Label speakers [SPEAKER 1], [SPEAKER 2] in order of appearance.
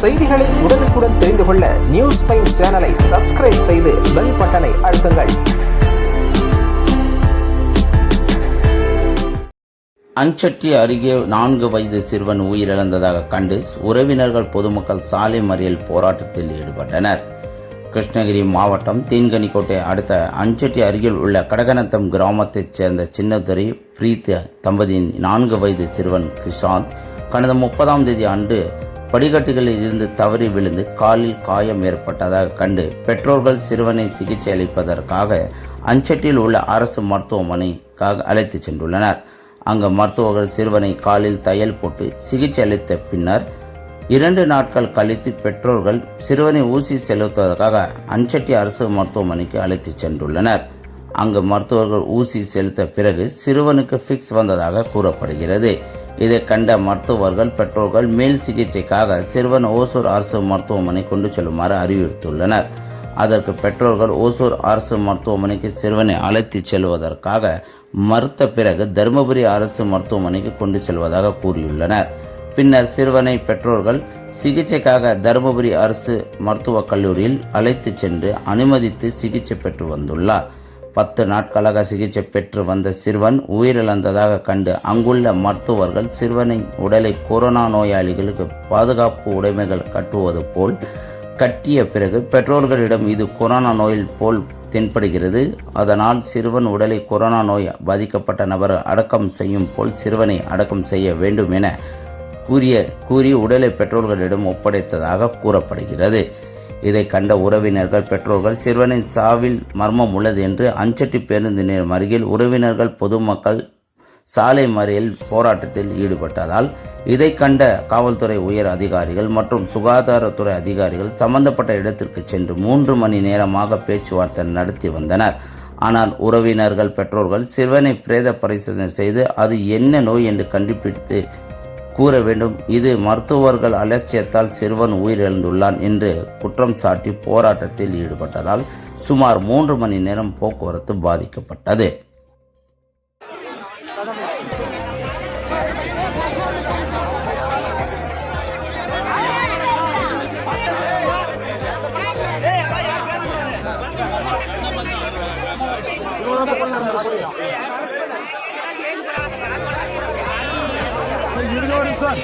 [SPEAKER 1] செய்திகளை உடனுக்குடன் தெரிந்து கொள்ள நியூஸ் பைன் சேனலை சப்ஸ்கிரைப் செய்து பெல் பட்டனை அழுத்துங்கள்.
[SPEAKER 2] அஞ்சட்டி அருகே நான்கு வயது சிறுவன் உயிரிழந்ததாக கண்டு உறவினர்கள் பொதுமக்கள் சாலை மறியல் போராட்டத்தில் ஈடுபட்டனர். கிருஷ்ணகிரி மாவட்டம் தீன்கனிக்கோட்டை அடுத்த அஞ்சட்டி அருகில் உள்ள கடகநத்தம் கிராமத்தைச் சேர்ந்த சின்னதுரை பிரீத் தம்பதியின் நான்கு வயது சிறுவன் கிருஷாந்த் கடந்த முப்பதாம் தேதி அன்று படிக்கட்டுகளில் இருந்து தவறி விழுந்து காலில் காயம் ஏற்பட்டதாக கண்டு பெற்றோர்கள் சிறுவனை சிகிச்சை அளிப்பதற்காக அஞ்சட்டியில் உள்ள அரசு மருத்துவமனைக்காக அழைத்துச் சென்றுள்ளனர். அங்கு மருத்துவர்கள் சிறுவனை காலில் தையல் போட்டு சிகிச்சை அளித்த பின்னர் இரண்டு நாட்கள் கழித்து பெற்றோர்கள் சிறுவனை ஊசி செலுத்துவதற்காக அஞ்சட்டி அரசு மருத்துவமனைக்கு அழைத்துச் சென்றுள்ளனர். அங்கு மருத்துவர்கள் ஊசி செலுத்த பிறகு சிறுவனுக்கு ஃபிக்ஸ் வந்ததாக கூறப்படுகிறது. இதை கண்ட மருத்துவர்கள் பெற்றோர்கள் மேல் சிகிச்சைக்காக சிறுவன் ஓசூர் அரசு மருத்துவமனை கொண்டு செல்லுமாறு அறிவுறுத்தியுள்ளனர். அதற்கு பெற்றோர்கள் ஓசூர் அரசு மருத்துவமனைக்கு சிறுவனை அழைத்துச் செல்வதற்காக மறுத்த பிறகு தருமபுரி அரசு மருத்துவமனைக்கு கொண்டு செல்வதாக கூறியுள்ளனர். பின்னர் சிறுவனை பெற்றோர்கள் சிகிச்சைக்காக தருமபுரி அரசு மருத்துவக் கல்லூரியில் அழைத்துச் சென்று அனுமதித்து சிகிச்சை பெற்று வந்துள்ளார். பத்து நாட்களாக சிகிச்சை பெற்று வந்த சிறுவன் உயிரிழந்ததாக கண்டு அங்குள்ள மருத்துவர்கள் சிறுவனை உடலை கொரோனா நோயாளிகளுக்கு பாதுகாப்பு உடைமைகள் கட்டுவது போல் கட்டிய பிறகு பெற்றோர்களிடம் இது கொரோனா நோயில் போல் தென்படுகிறது. அதனால் சிறுவன் உடலை கொரோனா நோய் பாதிக்கப்பட்ட நபர் அடக்கம் செய்யும் போல் சிறுவனை அடக்கம் செய்ய வேண்டும் என கூறிய கூறி உடலை பெற்றோர்களிடம் ஒப்படைத்ததாக கூறப்படுகிறது. இதை கண்ட உறவினர்கள் பெற்றோர்கள் சிறுவனின் சாவில் மர்மம் உள்ளது என்று அஞ்சட்டி பேருந்து நிலையம் அருகில் உறவினர்கள் பொதுமக்கள் சாலை மறியல் போராட்டத்தில் ஈடுபட்டதால் இதை கண்ட காவல்துறை உயர் அதிகாரிகள் மற்றும் சுகாதாரத்துறை அதிகாரிகள் சம்பந்தப்பட்ட இடத்திற்கு சென்று மூன்று மணி நேரமாக பேச்சுவார்த்தை நடத்தி வந்தனர். ஆனால் உறவினர்கள் பெற்றோர்கள் சிறுவனை பிரேத பரிசோதனை செய்து அது என்ன நோய் என்று கண்டுபிடித்து கூற வேண்டும். இது மருத்துவர்கள் அலட்சியத்தால் சிறுவன் உயிரிழந்துள்ளான் என்று குற்றம் சாட்டி போராட்டத்தில் ஈடுபட்டதால் சுமார் மூன்று மணி நேரம் போக்குவரத்து பாதிக்கப்பட்டது.
[SPEAKER 3] ಸರ್